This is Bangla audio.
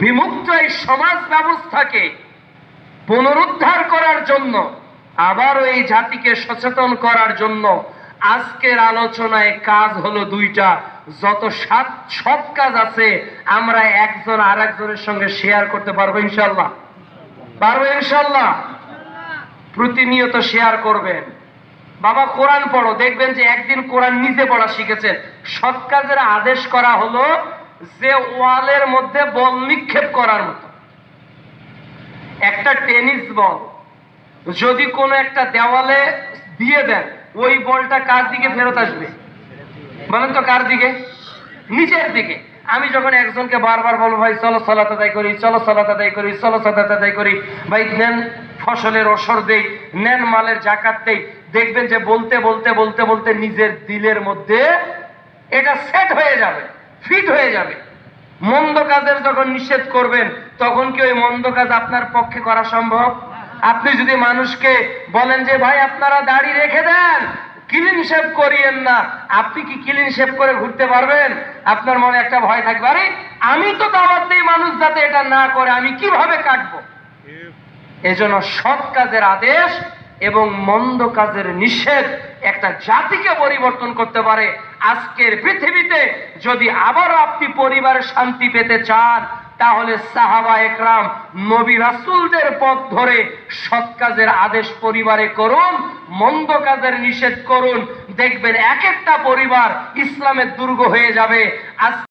বিমুক্ত এই সমাজ ব্যবস্থাকে পুনরুদ্ধার করার জন্য আবারও এই জাতিকে সচেতন করার জন্য আজকের আলোচনায় কাজ হলো দুইটা। যত সাত, সব কাজ আছে, আমরা একজন আর একজনের সঙ্গে শেয়ার করতে পারব ইনশাল্লাহ পারব ইনশাল্লাহ প্রতিনিয়ত শেয়ার করবেন। বাবা, কোরআন পড়ো, দেখবেন যে একদিন কোরআন নিজে পড়া শিখেছেন সৎ কাজের আদেশ করা হলো যে ওয়ালের মধ্যে বল নিক্ষেপ করার মতো। একটা টেনিস বল। যদি কোনো একটা দেওয়ালে দিয়ে দেন, ওই বলটা কার দিকে ফেরত আসবে? বলেন তো কার দিকে? নিচের দিকে। আমি যখন একজনকে বারবার বলব, ভাই, চলো সলাত আদায় করি, চলো সলাত আদায় করি, চলো সলাত আদায় করি। ভাই, নেন ফসলের ওসর দেই, নেন মালের জাকাত দেই। দেখবেন যে বলতে বলতে বলতে বলতে নিজের দিলের মধ্যে এটা সেট হয়ে যাবে। ফিট হয়ে যাবে। মন্দ কাজের যখন নিষেধ করবেন তখন কি ওই মন্দ কাজ আপনার পক্ষে করা সম্ভব? আপনি যদি মানুষকে বলেন যে ভাই আপনারা দাড়ি রেখে দেন ক্লিন শেভ করিয়েন না। আপনি কি ক্লিন শেভ করে ঘুরতে পারবেন? আপনার মনে একটা ভয় থাকবে আরে আমি তো দাওয়াত দিই মানুষ যাতে এটা না করে আমি কীভাবে কাটবো? এজন্য সৎ কাজের আদেশ এবং মন্দ কাজের নিষেধ একটা জাতিকে পরিবর্তন করতে পারে। আজকের পৃথিবীতে যদি আবারও আপনি পরিবারের শান্তি পেতে চান, তাহলে সাহাবা একরাম নবী রাসুলদের পথ ধরে সৎ কাজের আদেশ পরিবারে করুন, মন্দ কাজের নিষেধ করুন। দেখবেন এক একটা পরিবার ইসলামের দুর্গ হয়ে যাবে। আজ